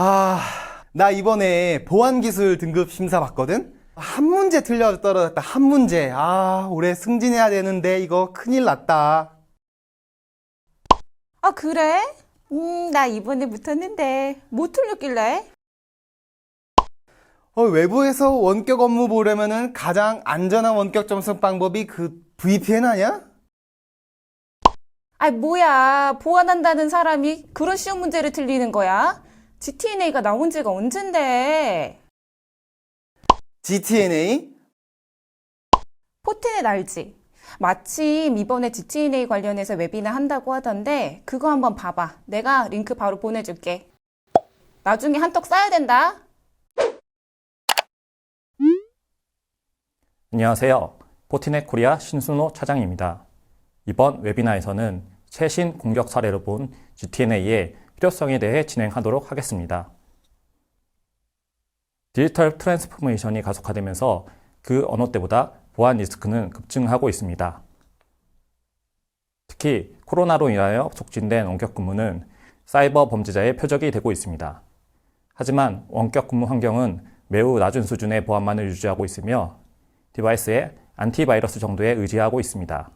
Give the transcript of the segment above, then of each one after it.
아, 나 이번에 보안기술 등급 심사 봤거든? 한 문제 틀려 떨어졌다, 한 문제. 아, 올해 승진해야 되는데 이거 큰일 났다. 아, 그래? 음, 나 이번에 붙었는데 못 틀렸길래? 어, 외부에서 원격 업무 보려면은 가장 안전한 원격 점수 방법이 그 VPN 아니야? 아, 뭐야. 보완한다는 사람이 그런 쉬운 문제를 틀리는 거야? GTNA가 나온 지가 언젠데? GTNA? 포트넷 알지? 마침 이번에 GTNA 관련해서 웨비나 한다고 하던데 그거 한번 봐봐. 내가 링크 바로 보내줄게. 나중에 한턱 쏴야 된다. 안녕하세요. 포티넷 코리아 신순호 차장입니다. 이번 웨비나에서는 최신 공격 사례로 본 GTNA의 필요성에 대해 진행하도록 하겠습니다. 디지털 트랜스포메이션이 가속화되면서 그 어느 때보다 보안 리스크는 급증하고 있습니다. 특히 코로나로 인하여 촉진된 원격 근무는 사이버 범죄자의 표적이 되고 있습니다. 하지만 원격 근무 환경은 매우 낮은 수준의 보안만을 유지하고 있으며 디바이스의 안티바이러스 정도에 의지하고 있습니다.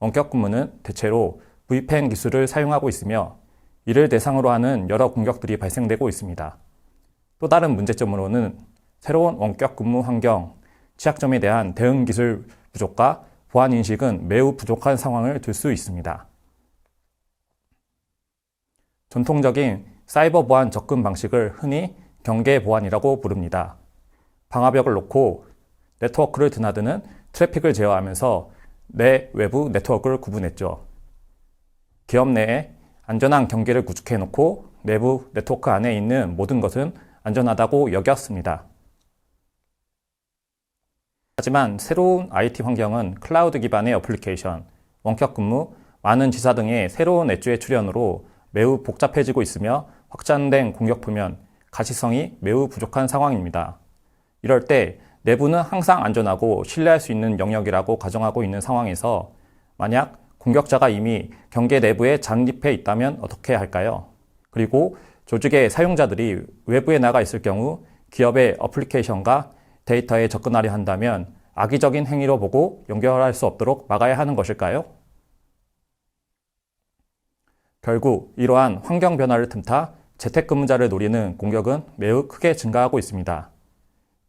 원격 근무는 대체로 VPN 기술을 사용하고 있으며 이를 대상으로 하는 여러 공격들이 발생되고 있습니다. 또 다른 문제점으로는 새로운 원격 근무 환경, 취약점에 대한 대응 기술 부족과 보안 인식은 매우 부족한 상황을 둘 수 있습니다. 전통적인 사이버 보안 접근 방식을 흔히 경계 보안이라고 부릅니다. 방화벽을 놓고 네트워크를 드나드는 트래픽을 제어하면서 내 외부 네트워크를 구분했죠. 기업 내에 안전한 경계를 구축해 놓고 내부 네트워크 안에 있는 모든 것은 안전하다고 여겼습니다. 하지만 새로운 IT 환경은 클라우드 기반의 어플리케이션, 원격 근무, 많은 지사 등의 새로운 엣주의 출현으로 매우 복잡해지고 있으며 확장된 공격 표면, 가시성이 매우 부족한 상황입니다. 이럴 때 내부는 항상 안전하고 신뢰할 수 있는 영역이라고 가정하고 있는 상황에서 만약 공격자가 이미 경계 내부에 잠입해 있다면 어떻게 할까요? 그리고 조직의 사용자들이 외부에 나가 있을 경우 기업의 어플리케이션과 데이터에 접근하려 한다면 악의적인 행위로 보고 연결할 수 없도록 막아야 하는 것일까요? 결국 이러한 환경 변화를 틈타 재택근무자를 노리는 공격은 매우 크게 증가하고 있습니다.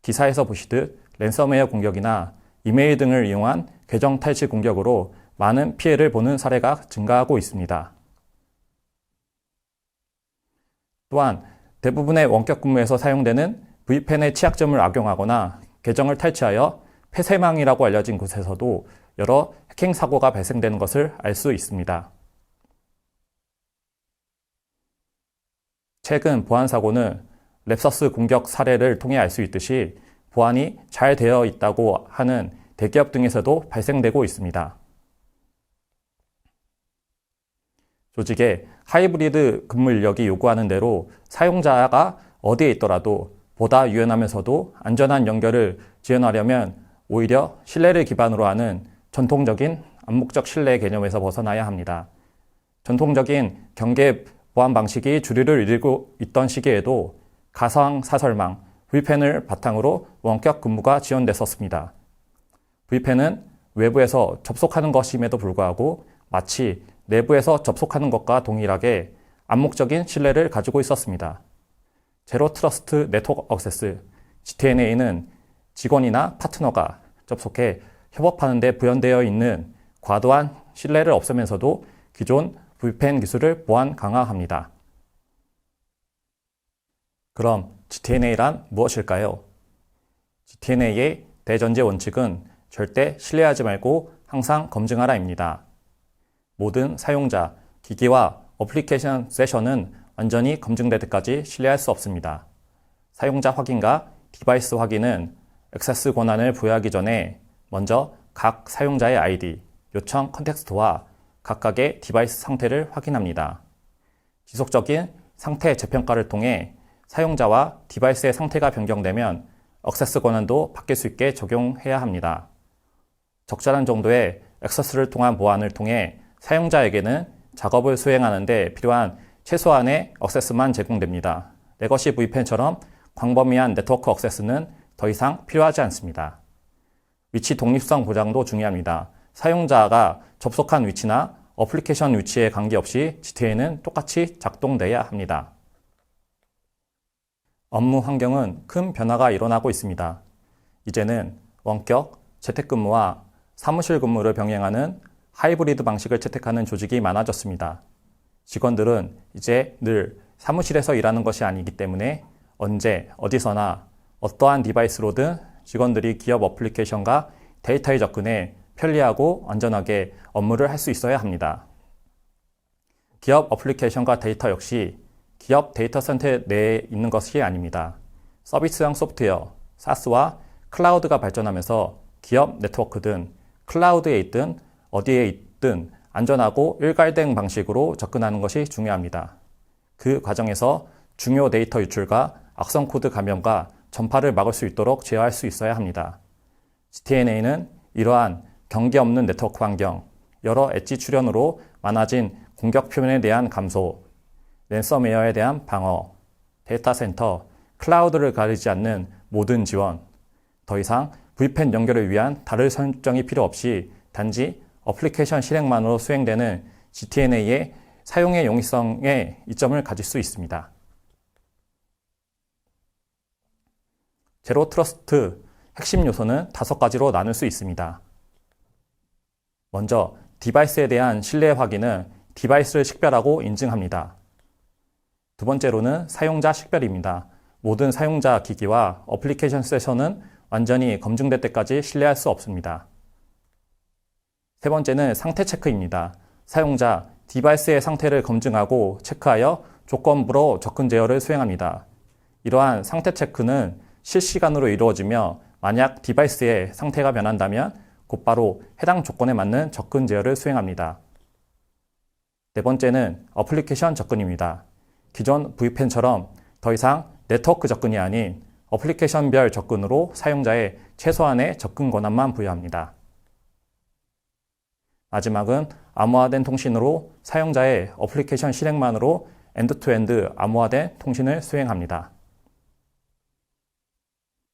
기사에서 보시듯 랜섬웨어 공격이나 이메일 등을 이용한 계정 탈취 공격으로 많은 피해를 보는 사례가 증가하고 있습니다. 또한 대부분의 원격 근무에서 사용되는 VPN의 취약점을 악용하거나 계정을 탈취하여 폐쇄망이라고 알려진 곳에서도 여러 해킹 사고가 발생되는 것을 알 수 있습니다. 최근 보안 사고는 랩서스 공격 사례를 통해 알 수 있듯이 보안이 잘 되어 있다고 하는 대기업 등에서도 발생되고 있습니다. 조직의 하이브리드 근무 인력이 요구하는 대로 사용자가 어디에 있더라도 보다 유연하면서도 안전한 연결을 지원하려면 오히려 신뢰를 기반으로 하는 전통적인 암묵적 신뢰 개념에서 벗어나야 합니다. 전통적인 경계 보안 방식이 주류를 이루고 있던 시기에도 가상 사설망, VPN을 바탕으로 원격 근무가 지원됐었습니다. VPN은 외부에서 접속하는 것임에도 불구하고 마치 내부에서 접속하는 것과 동일하게 암묵적인 신뢰를 가지고 있었습니다. 제로 트러스트 네트워크 억세스, GTNA는 직원이나 파트너가 접속해 협업하는 데 부연되어 있는 과도한 신뢰를 없애면서도 기존 VPN 기술을 보안 강화합니다. 그럼 GTNA란 무엇일까요? GTNA의 대전제 원칙은 절대 신뢰하지 말고 항상 검증하라입니다. 모든 사용자, 기기와 어플리케이션 세션은 완전히 검증될 때까지 신뢰할 수 없습니다. 사용자 확인과 디바이스 확인은 액세스 권한을 부여하기 전에 먼저 각 사용자의 아이디, 요청 컨텍스트와 각각의 디바이스 상태를 확인합니다. 지속적인 상태 재평가를 통해 사용자와 디바이스의 상태가 변경되면 액세스 권한도 바뀔 수 있게 적용해야 합니다. 적절한 정도의 액세스를 통한 보안을 통해 사용자에게는 작업을 수행하는데 필요한 최소한의 액세스만 제공됩니다. 레거시 VPN처럼 광범위한 네트워크 액세스는 더 이상 필요하지 않습니다. 위치 독립성 보장도 중요합니다. 사용자가 접속한 위치나 어플리케이션 위치에 관계없이 GTA는 똑같이 작동돼야 합니다. 업무 환경은 큰 변화가 일어나고 있습니다. 이제는 원격 재택근무와 사무실 근무를 병행하는 하이브리드 방식을 채택하는 조직이 많아졌습니다. 직원들은 이제 늘 사무실에서 일하는 것이 아니기 때문에 언제 어디서나 어떠한 디바이스로든 직원들이 기업 어플리케이션과 데이터에 접근해 편리하고 안전하게 업무를 할 수 있어야 합니다. 기업 어플리케이션과 데이터 역시 기업 데이터 센터 내에 있는 것이 아닙니다. 서비스형 소프트웨어, SaaS와 클라우드가 발전하면서 기업 네트워크든 클라우드에 있든 어디에 있든 안전하고 일괄된 방식으로 접근하는 것이 중요합니다. 그 과정에서 중요 데이터 유출과 악성 코드 감염과 전파를 막을 수 있도록 제어할 수 있어야 합니다. GTNA는 이러한 경계 없는 네트워크 환경, 여러 엣지 출현으로 많아진 공격 표현에 대한 감소, 랜섬웨어에 대한 방어, 데이터 센터, 클라우드를 가리지 않는 모든 지원, 더 이상 VPN 연결을 위한 다른 설정이 필요 없이 단지 어플리케이션 실행만으로 수행되는 GTNA의 사용의 용이성에 이점을 가질 수 있습니다. 제로 트러스트 핵심 요소는 다섯 가지로 나눌 수 있습니다. 먼저 디바이스에 대한 신뢰 확인은 디바이스를 식별하고 인증합니다. 두 번째로는 사용자 식별입니다. 모든 사용자 기기와 어플리케이션 세션은 완전히 검증될 때까지 신뢰할 수 없습니다. 세 번째는 상태 체크입니다. 사용자 디바이스의 상태를 검증하고 체크하여 조건부로 접근 제어를 수행합니다. 이러한 상태 체크는 실시간으로 이루어지며 만약 디바이스의 상태가 변한다면 곧바로 해당 조건에 맞는 접근 제어를 수행합니다. 네 번째는 어플리케이션 접근입니다. 기존 VPN처럼 더 이상 네트워크 접근이 아닌 어플리케이션별 접근으로 사용자의 최소한의 접근 권한만 부여합니다. 마지막은 암호화된 통신으로 사용자의 어플리케이션 실행만으로 엔드투엔드 암호화된 통신을 수행합니다.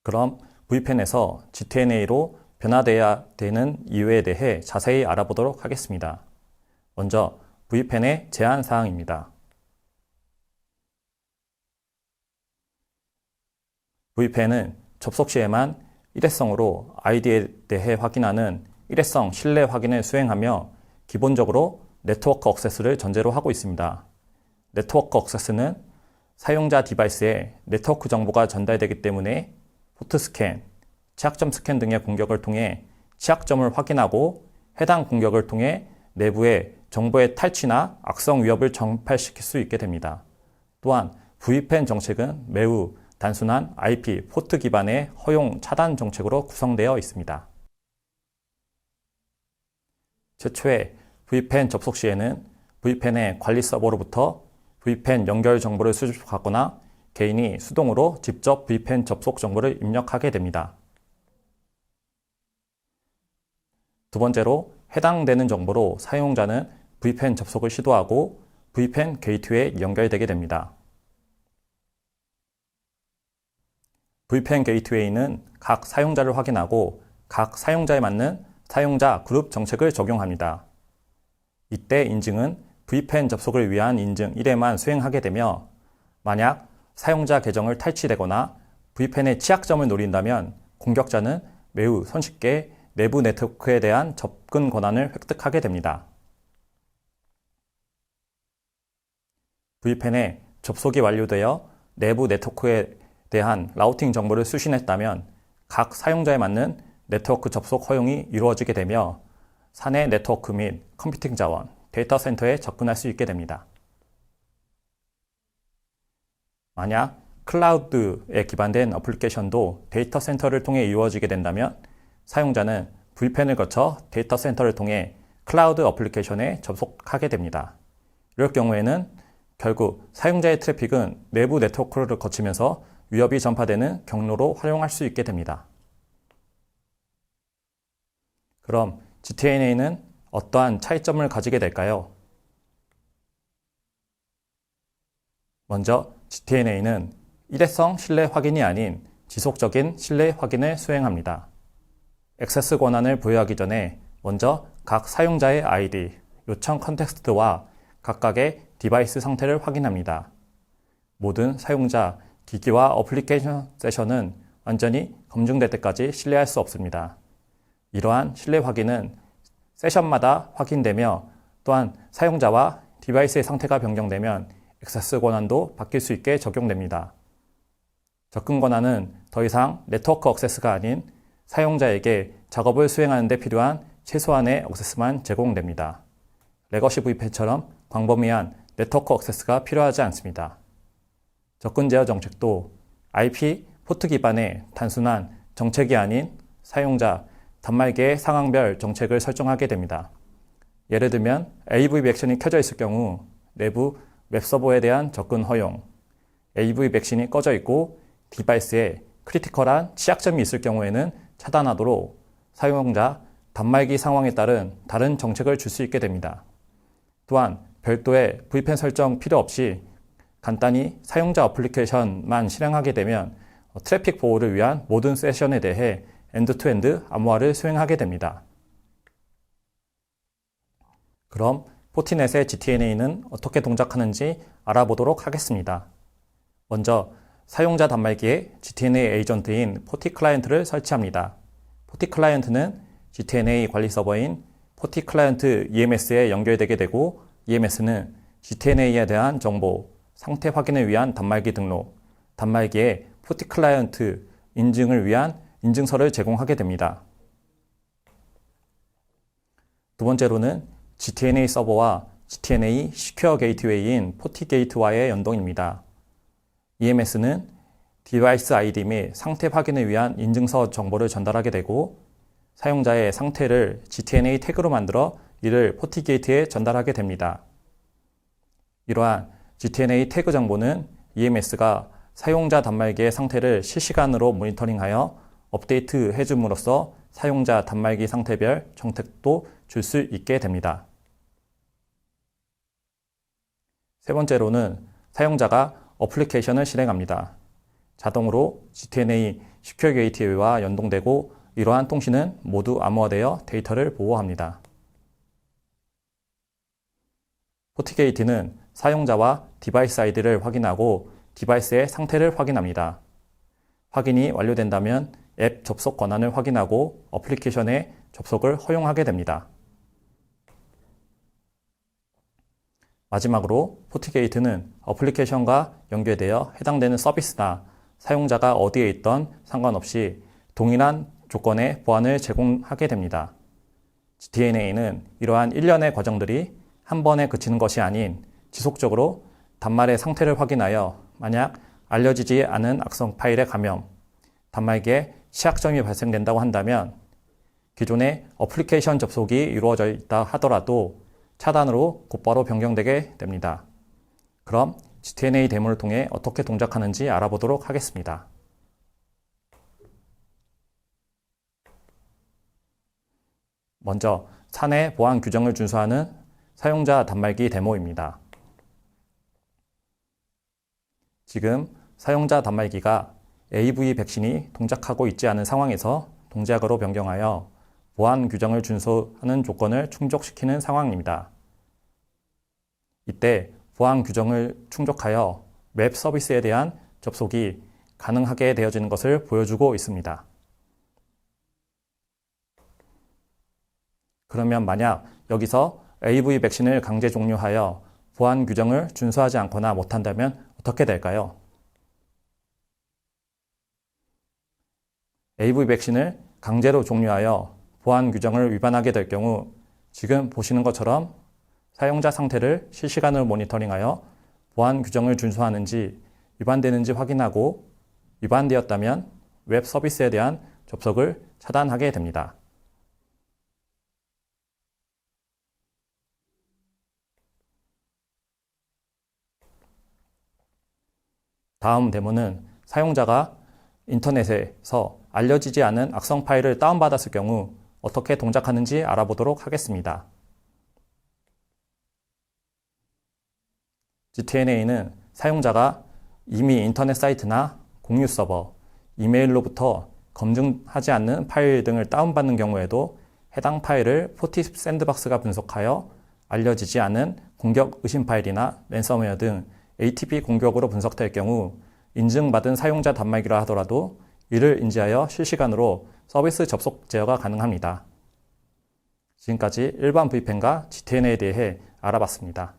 그럼 VPN에서 GTNA로 변화되어야 되는 이유에 대해 자세히 알아보도록 하겠습니다. 먼저 VPN의 제한 사항입니다. VPN은 접속 시에만 일회성으로 아이디에 대해 확인하는 일회성 신뢰 확인을 수행하며 기본적으로 네트워크 액세스를 전제로 하고 있습니다. 네트워크 액세스는 사용자 디바이스에 네트워크 정보가 전달되기 때문에 포트 스캔, 취약점 스캔 등의 공격을 통해 취약점을 확인하고 해당 공격을 통해 내부의 정보의 탈취나 악성 위협을 전파시킬 수 있게 됩니다. 또한 VPN 정책은 매우 단순한 IP 포트 기반의 허용 차단 정책으로 구성되어 있습니다. 최초의 VPN 접속 시에는 VPN의 관리 서버로부터 VPN 연결 정보를 수집하거나 개인이 수동으로 직접 VPN 접속 정보를 입력하게 됩니다. 두 번째로 해당되는 정보로 사용자는 VPN 접속을 시도하고 VPN 게이트웨이에 연결되게 됩니다. VPN 게이트웨이는 각 사용자를 확인하고 각 사용자에 맞는 사용자 그룹 정책을 적용합니다. 이때 인증은 VPN 접속을 위한 인증 1회만 수행하게 되며 만약 사용자 계정을 탈취되거나 VPN의 취약점을 노린다면 공격자는 매우 손쉽게 내부 네트워크에 대한 접근 권한을 획득하게 됩니다. VPN에 접속이 완료되어 내부 네트워크에 대한 라우팅 정보를 수신했다면 각 사용자에 맞는 네트워크 접속 허용이 이루어지게 되며 사내 네트워크 및 컴퓨팅 자원, 데이터 센터에 접근할 수 있게 됩니다. 만약 클라우드에 기반된 어플리케이션도 데이터 센터를 통해 이루어지게 된다면 사용자는 VPN을 거쳐 데이터 센터를 통해 클라우드 어플리케이션에 접속하게 됩니다. 이럴 경우에는 결국 사용자의 트래픽은 내부 네트워크를 거치면서 위협이 전파되는 경로로 활용할 수 있게 됩니다. 그럼 GTNA는 어떠한 차이점을 가지게 될까요? 먼저 GTNA는 일회성 신뢰 확인이 아닌 지속적인 신뢰 확인을 수행합니다. 액세스 권한을 부여하기 전에 먼저 각 사용자의 아이디, 요청 컨텍스트와 각각의 디바이스 상태를 확인합니다. 모든 사용자, 기기와 어플리케이션 세션은 완전히 검증될 때까지 신뢰할 수 없습니다. 이러한 신뢰 확인은 세션마다 확인되며 또한 사용자와 디바이스의 상태가 변경되면 액세스 권한도 바뀔 수 있게 적용됩니다. 접근 권한은 더 이상 네트워크 액세스가 아닌 사용자에게 작업을 수행하는 데 필요한 최소한의 액세스만 제공됩니다. 레거시 VPN처럼 광범위한 네트워크 액세스가 필요하지 않습니다. 접근 제어 정책도 IP 포트 기반의 단순한 정책이 아닌 사용자 단말기의 상황별 정책을 설정하게 됩니다. 예를 들면 AV 백신이 켜져 있을 경우 내부 웹서버에 대한 접근 허용, AV 백신이 꺼져 있고 디바이스에 크리티컬한 취약점이 있을 경우에는 차단하도록 사용자 단말기 상황에 따른 다른 정책을 줄 수 있게 됩니다. 또한 별도의 VPN 설정 필요 없이 간단히 사용자 어플리케이션만 실행하게 되면 트래픽 보호를 위한 모든 세션에 대해 엔드투엔드 암호화를 수행하게 됩니다. 그럼 포티넷의 GTNA는 어떻게 동작하는지 알아보도록 하겠습니다. 먼저 사용자 단말기에 GTNA 에이전트인 포티 클라이언트를 설치합니다. 포티 클라이언트는 GTNA 관리 서버인 포티 클라이언트 EMS에 연결되게 되고 EMS는 GTNA에 대한 정보, 상태 확인을 위한 단말기 등록, 단말기에 포티 클라이언트 인증을 위한 인증서를 제공하게 됩니다. 두 번째로는 GTNA 서버와 GTNA 시큐어 게이트웨이인 포티 게이트와의 연동입니다. EMS는 디바이스 아이디 및 상태 확인을 위한 인증서 정보를 전달하게 되고 사용자의 상태를 GTNA 태그로 만들어 이를 포티 게이트에 전달하게 됩니다. 이러한 GTNA 태그 정보는 EMS가 사용자 단말기의 상태를 실시간으로 모니터링하여 업데이트 해줌으로써 사용자 단말기 상태별 정책도 줄 수 있게 됩니다. 세 번째로는 사용자가 어플리케이션을 실행합니다. 자동으로 GTNA 시큐어 게이트웨이와 연동되고 이러한 통신은 모두 암호화되어 데이터를 보호합니다. 포티게이트는 사용자와 디바이스 아이디를 확인하고 디바이스의 상태를 확인합니다. 확인이 완료된다면 앱 접속 권한을 확인하고 어플리케이션의 접속을 허용하게 됩니다. 마지막으로 포티게이트는 어플리케이션과 연결되어 해당되는 서비스나 사용자가 어디에 있던 상관없이 동일한 조건의 보안을 제공하게 됩니다. DNA는 이러한 일련의 과정들이 한 번에 그치는 것이 아닌 지속적으로 단말의 상태를 확인하여 만약 알려지지 않은 악성 파일의 감염, 단말기에 취약점이 발생된다고 한다면 기존의 어플리케이션 접속이 이루어져 있다 하더라도 차단으로 곧바로 변경되게 됩니다. 그럼 GTNA 데모를 통해 어떻게 동작하는지 알아보도록 하겠습니다. 먼저 사내 보안 규정을 준수하는 사용자 단말기 데모입니다. 지금 사용자 단말기가 AV 백신이 동작하고 있지 않은 상황에서 동작으로 변경하여 보안 규정을 준수하는 조건을 충족시키는 상황입니다. 이때 보안 규정을 충족하여 웹 서비스에 대한 접속이 가능하게 되어지는 것을 보여주고 있습니다. 그러면 만약 여기서 AV 백신을 강제 종료하여 보안 규정을 준수하지 않거나 못한다면 어떻게 될까요? AV 백신을 강제로 종료하여 보안 규정을 위반하게 될 경우 지금 보시는 것처럼 사용자 상태를 실시간으로 모니터링하여 보안 규정을 준수하는지 위반되는지 확인하고 위반되었다면 웹 서비스에 대한 접속을 차단하게 됩니다. 다음 데모는 사용자가 인터넷에서 알려지지 않은 악성 파일을 다운받았을 경우 어떻게 동작하는지 알아보도록 하겠습니다. GTNA는 사용자가 이미 인터넷 사이트나 공유 서버, 이메일로부터 검증하지 않는 파일 등을 다운받는 경우에도 해당 파일을 포티 샌드박스가 분석하여 알려지지 않은 공격 의심 파일이나 랜섬웨어 등 ATP 공격으로 분석될 경우 인증받은 사용자 단말기라 하더라도 이를 인지하여 실시간으로 서비스 접속 제어가 가능합니다. 지금까지 일반 VPN과 GTN에 대해 알아봤습니다.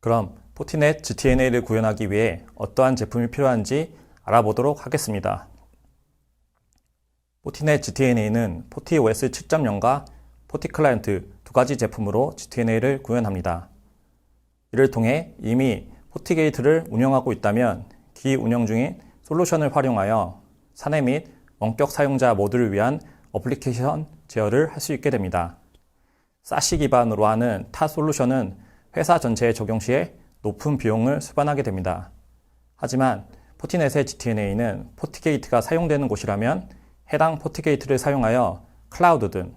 그럼 포티넷 GTNA를 구현하기 위해 어떠한 제품이 필요한지 알아보도록 하겠습니다. 포티넷 GTNA는 포티OS 7.0과 포티 클라이언트 두 가지 제품으로 GTNA를 구현합니다. 이를 통해 이미 포티게이트를 운영하고 있다면 기 운영 중인 솔루션을 활용하여 사내 및 원격 사용자 모두를 위한 어플리케이션 제어를 할 수 있게 됩니다. 사시 기반으로 하는 타 솔루션은 회사 전체에 적용 시에 높은 비용을 수반하게 됩니다. 하지만 포티넷의 GTNA는 포티게이트가 사용되는 곳이라면 해당 포티게이트를 사용하여 클라우드든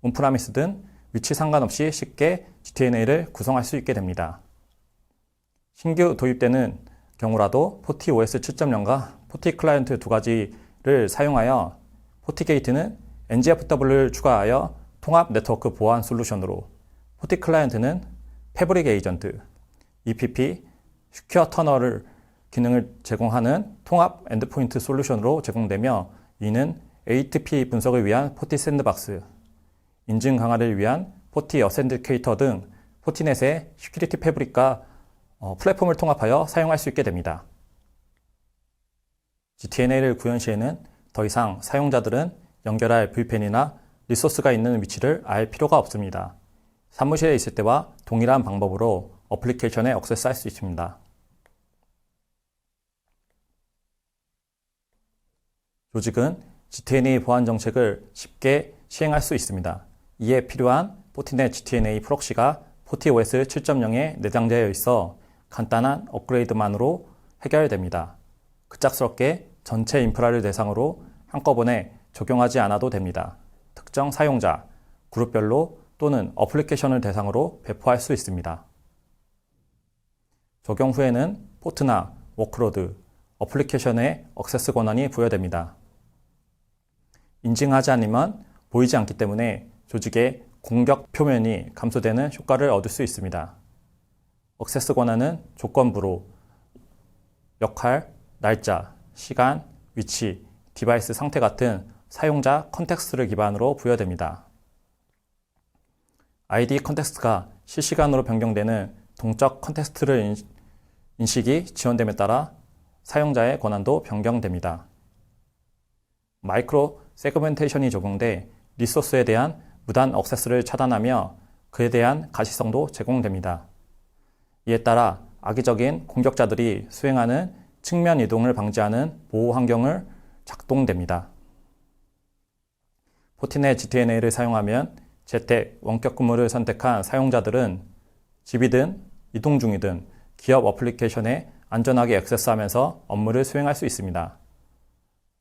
온프라미스든 위치 상관없이 쉽게 GTNA를 구성할 수 있게 됩니다. 신규 도입되는 경우라도 포티 OS 7.0과 포티 클라이언트 두 가지를 사용하여 포티게이트는 NGFW를 추가하여 통합 네트워크 보안 솔루션으로 포티 클라이언트는 패브릭 에이전트, EPP, 슈큐어 터널을 기능을 제공하는 통합 엔드포인트 솔루션으로 제공되며 이는 ATP 분석을 위한 포티 샌드박스, 인증 강화를 위한 포티 어센디케이터 등 포티넷의 시큐리티 패브릭과 어, 플랫폼을 통합하여 사용할 수 있게 됩니다. GTNA를 구현 시에는 더 이상 사용자들은 연결할 VPN이나 리소스가 있는 위치를 알 필요가 없습니다. 사무실에 있을 때와 동일한 방법으로 어플리케이션에 액세스할 수 있습니다. 조직은 GTNA 보안 정책을 쉽게 시행할 수 있습니다. 이에 필요한 포티넷 GTNA 프록시가 포티OS 7.0에 내장되어 있어 간단한 업그레이드만으로 해결됩니다. 급작스럽게 전체 인프라를 대상으로 한꺼번에 적용하지 않아도 됩니다. 특정 사용자, 그룹별로 또는 어플리케이션을 대상으로 배포할 수 있습니다. 적용 후에는 포트나 워크로드, 어플리케이션의 액세스 권한이 부여됩니다. 인증하지 않으면 보이지 않기 때문에 조직의 공격 표면이 감소되는 효과를 얻을 수 있습니다. 액세스 권한은 조건부로 역할, 날짜, 시간, 위치, 디바이스 상태 같은 사용자 컨텍스트를 기반으로 부여됩니다. ID 컨텍스트가 실시간으로 변경되는 동적 컨텍스트를 인식이 지원됨에 따라 사용자의 권한도 변경됩니다. 마이크로 세그멘테이션이 적용돼 리소스에 대한 무단 액세스를 차단하며 그에 대한 가시성도 제공됩니다. 이에 따라 악의적인 공격자들이 수행하는 측면 이동을 방지하는 보호 환경을 작동됩니다. 포티넷 GTNA를 사용하면 재택, 원격 근무를 선택한 사용자들은 집이든 이동 중이든 기업 어플리케이션에 안전하게 액세스하면서 업무를 수행할 수 있습니다.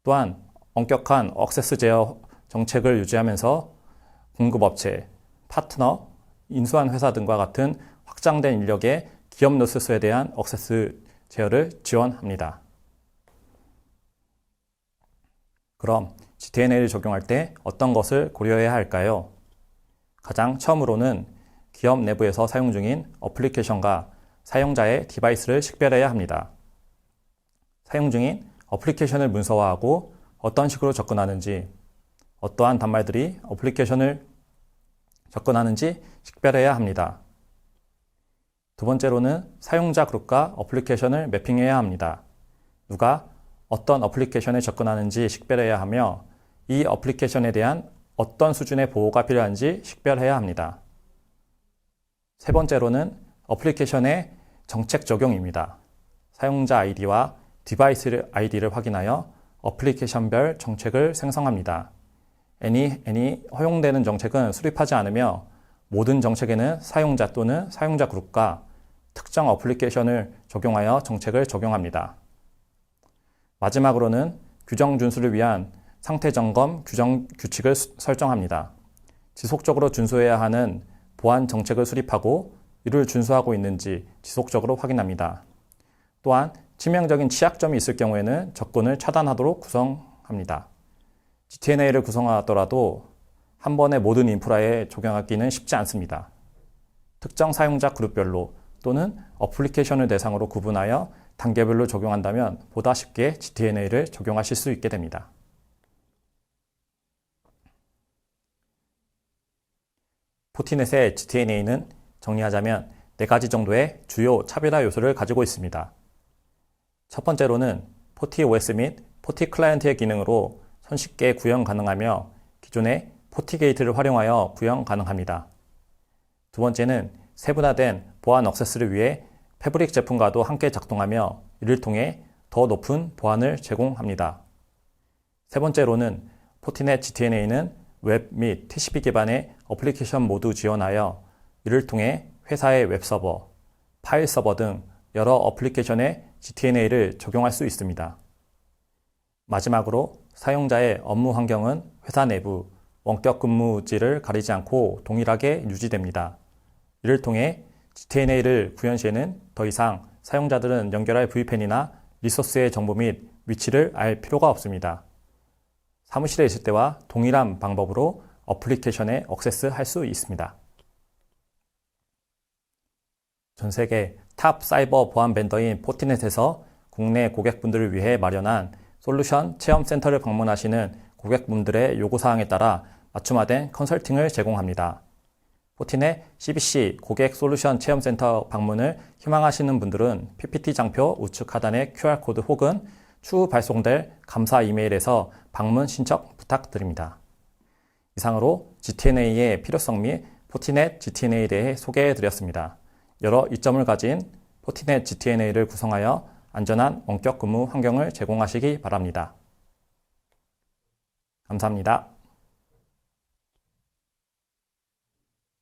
또한 엄격한 액세스 제어 정책을 유지하면서 공급업체, 파트너, 인수한 회사 등과 같은 확장된 인력의 기업 노스스에 대한 액세스 제어를 지원합니다. 그럼 GTNA를 적용할 때 어떤 것을 고려해야 할까요? 가장 처음으로는 기업 내부에서 사용 중인 어플리케이션과 사용자의 디바이스를 식별해야 합니다. 사용 중인 어플리케이션을 문서화하고 어떤 식으로 접근하는지, 어떠한 단말들이 어플리케이션을 접근하는지 식별해야 합니다. 두 번째로는 사용자 그룹과 어플리케이션을 매핑해야 합니다. 누가 어떤 어플리케이션에 접근하는지 식별해야 하며 이 어플리케이션에 대한 어떤 수준의 보호가 필요한지 식별해야 합니다. 세 번째로는 어플리케이션의 정책 적용입니다. 사용자 아이디와 디바이스 아이디를 확인하여 어플리케이션별 정책을 생성합니다. 애니, 애니 허용되는 정책은 수립하지 않으며 모든 정책에는 사용자 또는 사용자 그룹과 특정 어플리케이션을 적용하여 정책을 적용합니다. 마지막으로는 규정 준수를 위한 상태 점검 규정 규칙을 설정합니다. 지속적으로 준수해야 하는 보안 정책을 수립하고 이를 준수하고 있는지 지속적으로 확인합니다. 또한 치명적인 취약점이 있을 경우에는 접근을 차단하도록 구성합니다. GTNA를 구성하더라도 한 번에 모든 인프라에 적용하기는 쉽지 않습니다. 특정 사용자 그룹별로 또는 어플리케이션을 대상으로 구분하여 단계별로 적용한다면 보다 쉽게 GTNA를 적용하실 수 있게 됩니다. 포티넷의 GTNA는 정리하자면 네 가지 정도의 주요 차별화 요소를 가지고 있습니다. 첫 번째로는 포티 OS 및 포티 클라이언트의 기능으로 손쉽게 구현 가능하며 기존의 포티 게이트를 활용하여 구현 가능합니다. 두 번째는 세분화된 보안 액세스를 위해 패브릭 제품과도 함께 작동하며 이를 통해 더 높은 보안을 제공합니다. 세 번째로는 포티넷 GTNA는 웹 및 TCP 기반의 어플리케이션 모두 지원하여 이를 통해 회사의 웹 서버, 파일 서버 등 여러 어플리케이션에 GTNA를 적용할 수 있습니다. 마지막으로 사용자의 업무 환경은 회사 내부 원격 근무지를 가리지 않고 동일하게 유지됩니다. 이를 통해 GTNA를 구현 시에는 더 이상 사용자들은 연결할 VPN이나 리소스의 정보 및 위치를 알 필요가 없습니다. 사무실에 있을 때와 동일한 방법으로 어플리케이션에 액세스 할 수 있습니다. 전 세계 탑 사이버 보안 벤더인 포티넷에서 국내 고객분들을 위해 마련한 솔루션 체험 센터를 방문하시는 고객분들의 요구사항에 따라 맞춤화된 컨설팅을 제공합니다. 포티넷 CBC 고객 솔루션 체험 센터 방문을 희망하시는 분들은 PPT 장표 우측 하단의 QR코드 혹은 추후 발송될 감사 이메일에서 방문 신청 부탁드립니다. 이상으로 GTNA의 필요성 및 포티넷 GTNA에 대해 소개해 드렸습니다. 여러 이점을 가진 포티넷 GTNA를 구성하여 안전한 원격 근무 환경을 제공하시기 바랍니다. 감사합니다.